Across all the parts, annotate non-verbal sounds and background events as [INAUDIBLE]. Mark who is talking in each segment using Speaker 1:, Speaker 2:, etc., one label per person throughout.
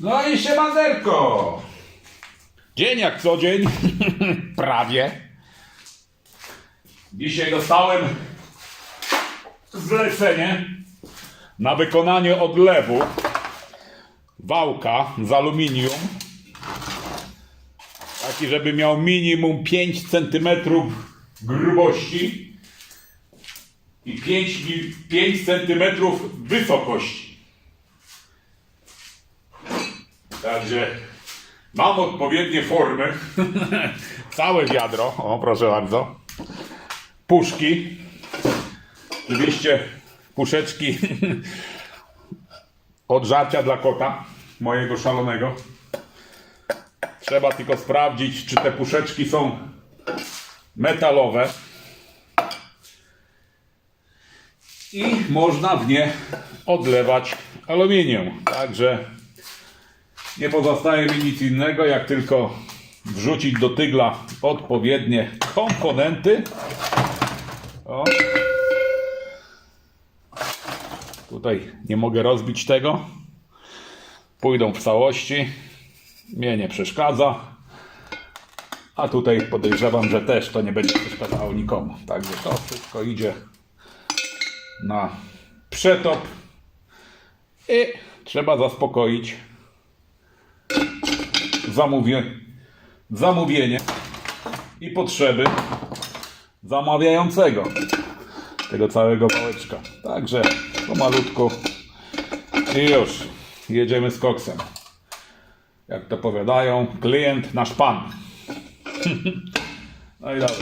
Speaker 1: No i siemanderko! Dzień jak co dzień, [LAUGHS] prawie. Dzisiaj dostałem zlecenie na wykonanie odlewu wałka z aluminium. Taki, żeby miał minimum 5 cm grubości i 5, mi- 5 cm wysokości. Także mam odpowiednie formy. [LAUGHS] Całe wiadro, o proszę bardzo. Puszki. Oczywiście puszeczki [LAUGHS] od żarcia dla kota, mojego szalonego. Trzeba tylko sprawdzić, czy te puszeczki są metalowe. I można w nie odlewać aluminium. Także nie pozostaje mi nic innego, jak tylko wrzucić do tygla odpowiednie komponenty. O. Tutaj nie mogę rozbić tego. Pójdą w całości. Mnie nie przeszkadza. A tutaj podejrzewam, że też to nie będzie przeszkadzało nikomu. Także to wszystko idzie na przetop. I trzeba zaspokoić zamówię, zamówienie i potrzeby zamawiającego tego całego wałeczka. Także pomalutku i już jedziemy z koksem. Jak to powiadają, klient nasz pan. [LAUGHS] No i dobra.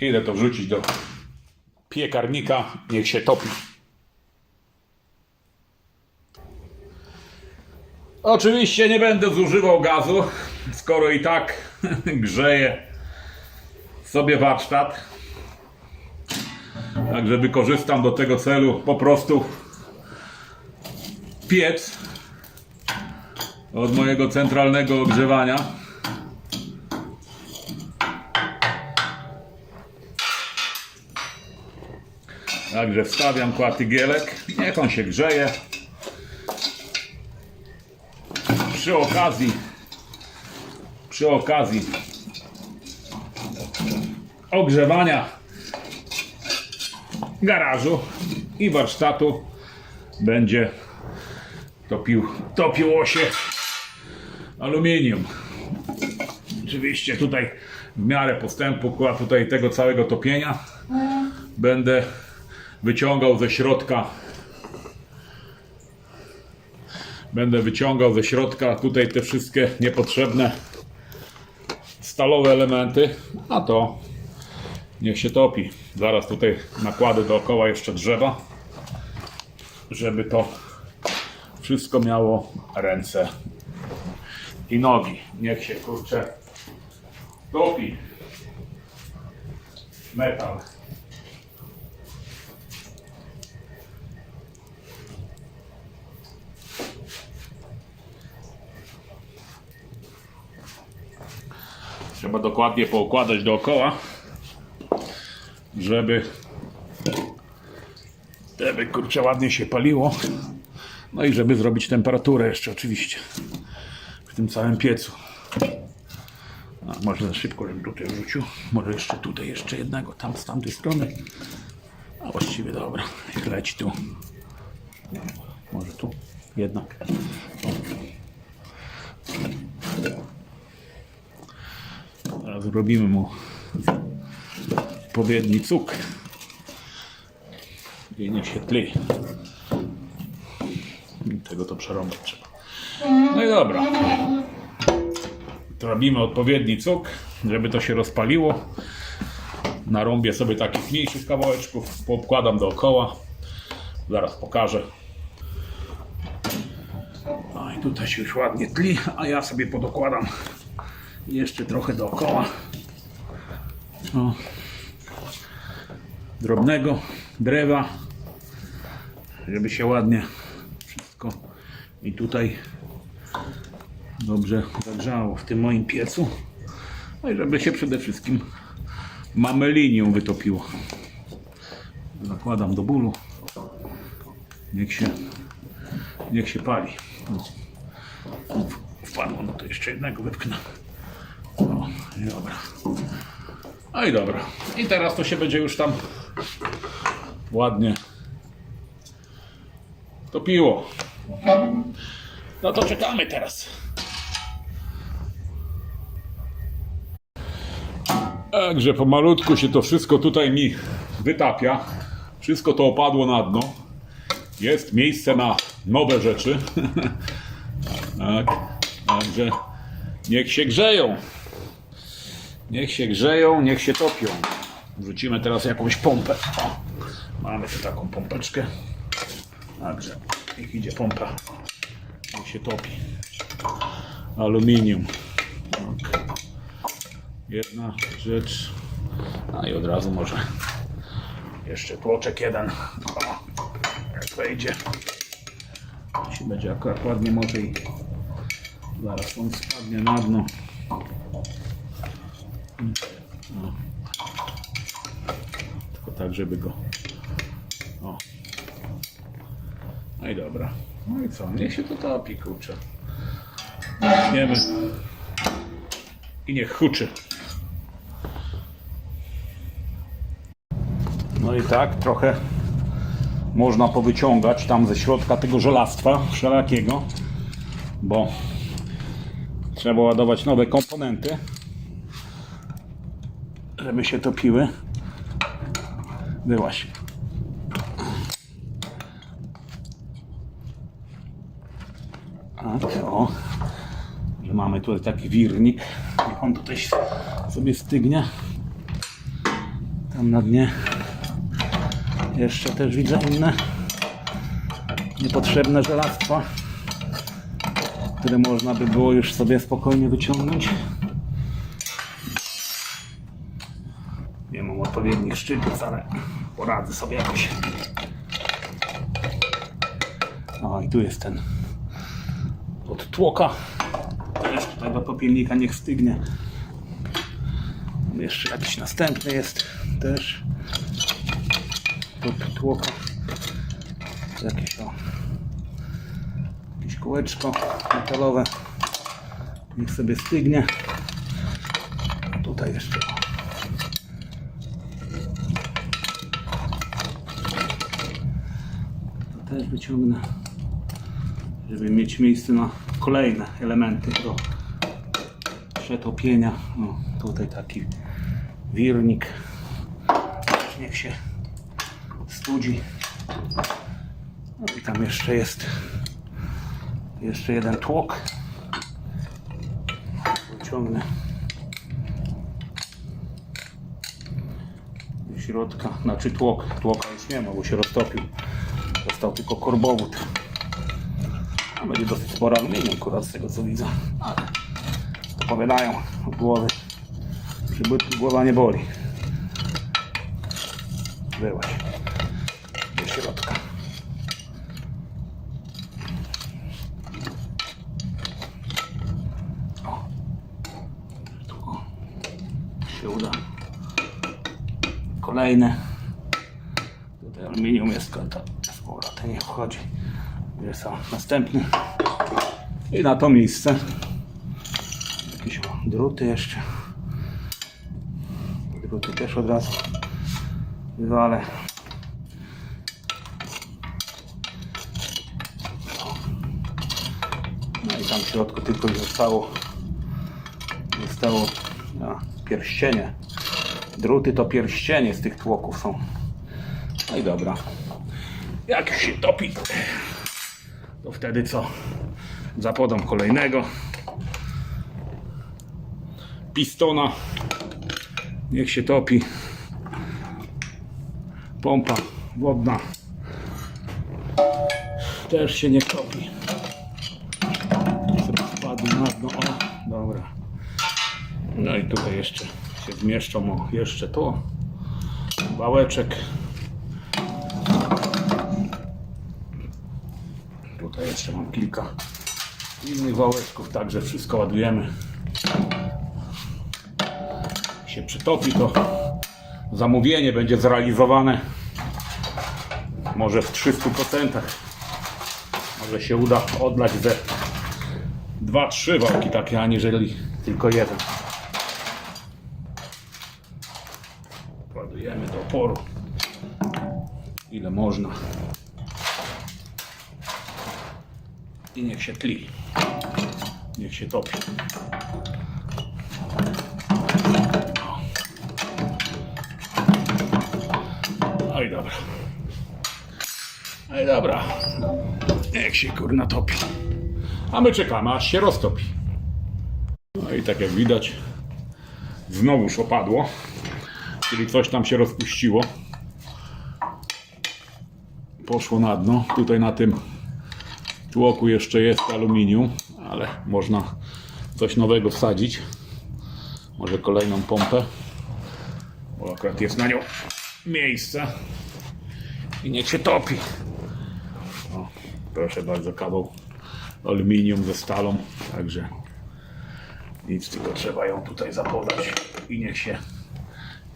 Speaker 1: Idę to wrzucić do piekarnika, niech się topi. Oczywiście nie będę zużywał gazu, skoro i tak [LAUGHS] grzeje sobie warsztat. Także wykorzystam do tego celu po prostu piec od mojego centralnego ogrzewania. Także wstawiam kłatygielek, niech on się grzeje. Przy okazji, przy okazji. Ogrzewania garażu i warsztatu będzie topił, topiło się aluminium. Oczywiście tutaj w miarę postępu, a tutaj tego całego topienia będę wyciągał ze środka będę wyciągał ze środka tutaj te wszystkie niepotrzebne stalowe elementy, a to niech się topi. Zaraz tutaj nakładę dookoła jeszcze drzewa, żeby to wszystko miało ręce i nogi. Niech się kurczę topi metal. Trzeba dokładnie poukładać dookoła, żeby żeby kurczę ładnie się paliło. No i żeby zrobić temperaturę jeszcze oczywiście w tym całym piecu. A, może za szybko żebym tutaj wrzucił. Może jeszcze tutaj jeszcze jednego tam z tamtej strony. A właściwie dobra, leci tu. Może tu jednak. Zrobimy mu odpowiedni cuk. I niech się tli. Tego to przerąbać trzeba. No i dobra. Robimy odpowiedni cuk, żeby to się rozpaliło. Narąbię sobie takich mniejszych kawałeczków, poobkładam dookoła. Zaraz pokażę. No i tutaj się już ładnie tli, a ja sobie podokładam jeszcze trochę dookoła. O. Drobnego drewa, żeby się ładnie wszystko i tutaj dobrze zagrzało w tym moim piecu. No i żeby się przede wszystkim mamelinią wytopiło. Zakładam do bólu. Niech się, niech się pali. Wpadło, no to jeszcze jednego wypchnę. Dobra. No i dobra. I teraz to się będzie już tam ładnie topiło. No to czekamy teraz. Także pomalutku się to wszystko tutaj mi wytapia. Wszystko to opadło na dno. Jest miejsce na nowe rzeczy. [LAUGHS] tak. Także niech się grzeją. Niech się grzeją, niech się topią. Wrzucimy teraz jakąś pompę. O, mamy tu taką pompeczkę. Także niech idzie pompa. Niech się topi. Aluminium. Tak. Jedna rzecz. A i od razu może jeszcze tłoczek jeden. O, jak wejdzie. Jeśli będzie akurat ładnie może i zaraz on spadnie na dno. Tylko tak, żeby go. O. No i dobra. No i co? Niech się to topi, kurczę. Wiemy. I niech huczy. No i tak trochę można powyciągać tam ze środka tego żelastwa wszelakiego, bo trzeba ładować nowe komponenty, żeby się topiły. Byłaś. A to, że mamy tutaj taki wirnik. Niech on tutaj sobie stygnie. Tam na dnie jeszcze też widzę inne niepotrzebne żelastwa, które można by było już sobie spokojnie wyciągnąć. Nie mam odpowiednich szczytów, ale poradzę sobie jakoś. O, i tu jest ten od tłoka. Też tutaj do popielnika niech stygnie. Jeszcze jakiś następny jest też od tłoka. Jakieś o jakieś kółeczko metalowe. Niech sobie stygnie. Tutaj jeszcze o. To też wyciągnę, żeby mieć miejsce na kolejne elementy do przetopienia. O, tutaj taki wirnik. Niech się studzi. No i tam jeszcze jest jeszcze jeden tłok. Wyciągnę do środka, znaczy tłok, tłoka już nie ma, bo się roztopił. Został tylko korbowód. A będzie dosyć spora aluminium akurat z tego co widzę. Ale opowiadają od głowy. Przybytku głowa nie boli. Byłaś do środka. O. Tu się uda. Kolejne. Tutaj aluminium jest, powrotem nie wchodzi. Jest o, następny. I na to miejsce jakieś druty jeszcze. Druty też od razu wywalę. No i tam w środku tylko zostało zostało a, pierścienie. Druty to pierścienie z tych tłoków są. No i dobra. Jak się topi, to wtedy co? Zapodam kolejnego pistona. Niech się topi. Pompa wodna też się nie topi. Spadł na dno. O, dobra. No i tutaj jeszcze się zmieszczą. O, jeszcze to. Bałeczek. Jeszcze mam kilka innych wałeczków, także wszystko ładujemy. się przytopi, to zamówienie będzie zrealizowane może w 300%. Może się uda odlać ze dwa, trzy wałki takie, aniżeli tylko jeden. Ładujemy do oporu. Ile można. I niech się tli. Niech się topi. No i dobra. No i dobra. Niech się kurna topi. A my czekamy, aż się roztopi. No i tak jak widać, znowuż opadło. Czyli coś tam się rozpuściło. Poszło na dno. Tutaj na tym tłoku jeszcze jest aluminium, ale można coś nowego wsadzić. Może kolejną pompę, bo akurat jest na nią miejsce. I niech się topi. O, proszę bardzo, kawał aluminium ze stalą, także nic, tylko trzeba ją tutaj zapodać i niech się,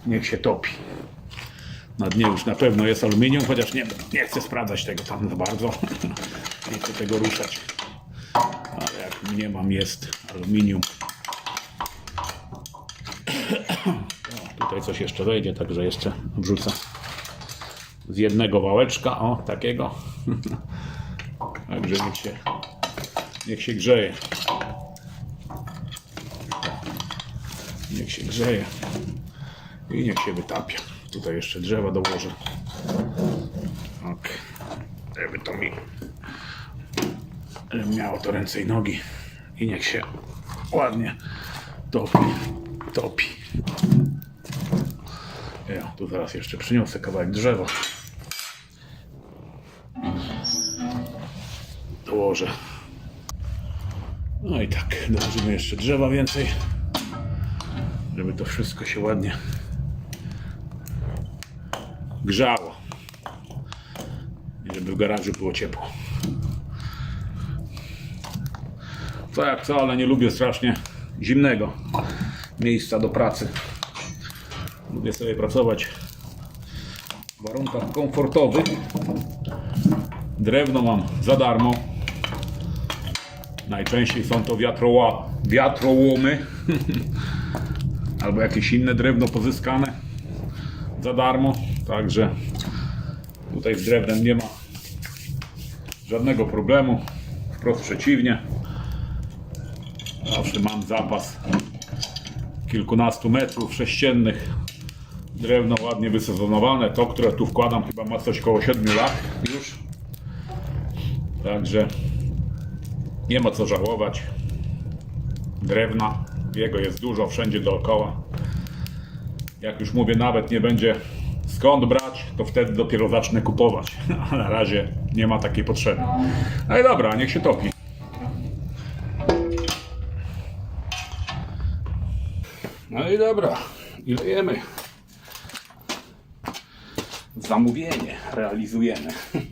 Speaker 1: niech się topi. Na dnie już na pewno jest aluminium, chociaż nie, nie chcę sprawdzać tego tam za bardzo. [LAUGHS] chcę tego ruszać. Ale jak nie mam, jest aluminium. [CLEARS THROAT] O, tutaj coś jeszcze wejdzie, także jeszcze wrzucę z jednego wałeczka, o takiego. [LAUGHS] Także niech się, niech się grzeje. Niech się grzeje i niech się wytapia. Tutaj jeszcze drzewa dołożę. Ok. Żeby to mi żeby miało to ręce i nogi i niech się ładnie topi. Topi. Ja tu zaraz jeszcze przyniosę kawałek drzewa. Dołożę. No i tak, dołożymy jeszcze drzewa więcej, żeby to wszystko się ładnie grzało. I żeby w garażu było ciepło. Co jak co, ale nie lubię strasznie zimnego miejsca do pracy. Lubię sobie pracować w warunkach komfortowych. Drewno mam za darmo. Najczęściej są to wiatroła, wiatrołomy [LAUGHS] albo jakieś inne drewno pozyskane za darmo. Także tutaj z drewnem nie ma żadnego problemu. Wprost przeciwnie. Zawsze mam zapas kilkunastu metrów sześciennych. Drewno ładnie wysezonowane. To, które tu wkładam, chyba ma coś koło 7 lat już. Także nie ma co żałować. Drewna, jego jest dużo wszędzie dookoła. Jak już mówię, nawet nie będzie skąd brać, to wtedy dopiero zacznę kupować. [LAUGHS] A na razie nie ma takiej potrzeby. No i dobra, niech się topi. No i dobra, i lejemy. Zamówienie realizujemy. [LAUGHS]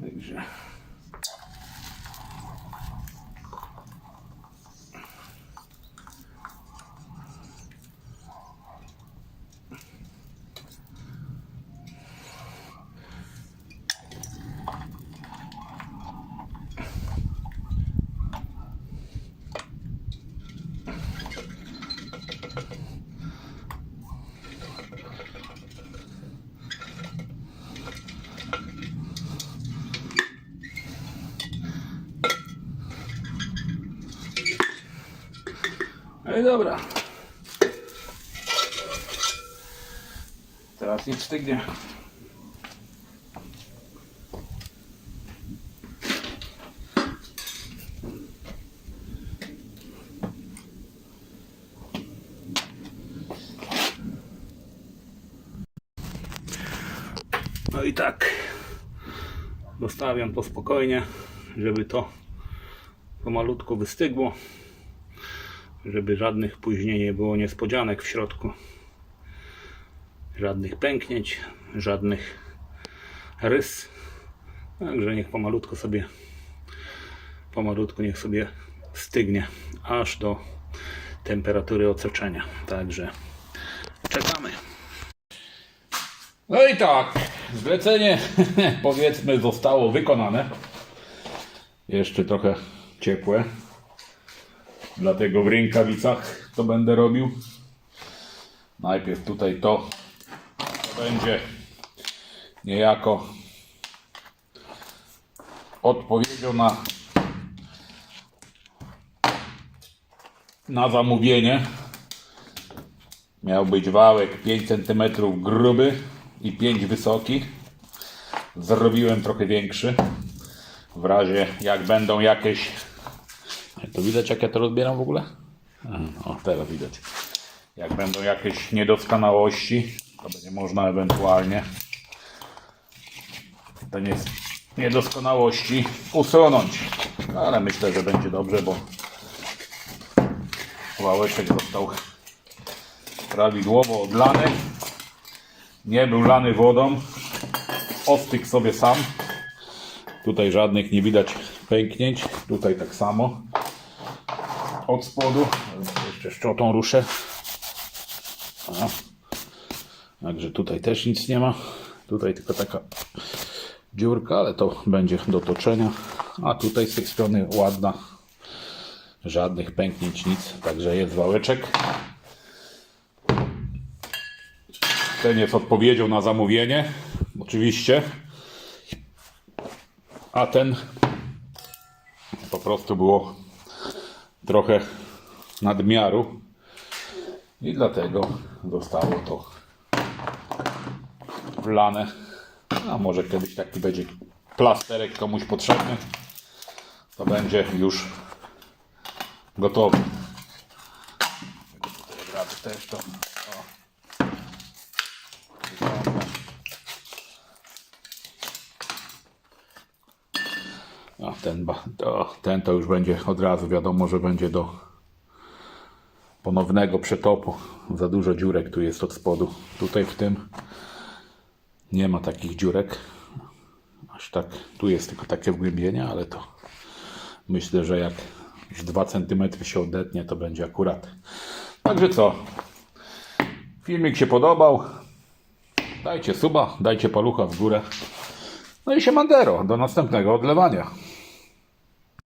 Speaker 1: Także. No i dobra. Teraz nic stygnie. No i tak. Zostawiam to spokojnie, żeby to pomalutku wystygło żeby żadnych później nie było niespodzianek w środku. Żadnych pęknięć, żadnych rys. Także niech pomalutko sobie pomalutku niech sobie stygnie aż do temperatury oceczenia. Także czekamy. No i tak, zlecenie [LAUGHS] powiedzmy zostało wykonane. Jeszcze trochę ciepłe. Dlatego w rękawicach to będę robił. Najpierw tutaj to, będzie niejako odpowiedzią na na zamówienie. Miał być wałek 5 cm gruby i 5 wysoki. Zrobiłem trochę większy. W razie jak będą jakieś. To widać jak ja to rozbieram w ogóle? Aha, O, teraz widać. Jak będą jakieś niedoskonałości, to będzie można ewentualnie te nie- niedoskonałości usunąć. Ale myślę, że będzie dobrze, bo wałeczek został prawidłowo odlany. Nie był lany wodą. Ostygł sobie sam. Tutaj żadnych nie widać pęknięć. Tutaj tak samo. Od spodu. Jeszcze szczotą ruszę. A. Także tutaj też nic nie ma. Tutaj tylko taka dziurka, ale to będzie do toczenia. A tutaj z tej strony ładna. Żadnych pęknięć, nic. Także jest wałeczek. Ten jest odpowiedzią na zamówienie. Oczywiście. A ten po prostu było trochę nadmiaru. I dlatego zostało to wlane. A może kiedyś taki będzie plasterek komuś potrzebny. To będzie już gotowy. Tutaj też to. O. Wyciągnę. A ten, to, ten to już będzie od razu wiadomo, że będzie do ponownego przetopu. Za dużo dziurek tu jest od spodu. Tutaj w tym nie ma takich dziurek. Aż tak, tu jest tylko takie wgłębienie, ale to myślę, że jak z 2 cm się odetnie, to będzie akurat. Także co? Filmik się podobał. Dajcie suba, dajcie palucha w górę. No i się mandero. Do następnego odlewania.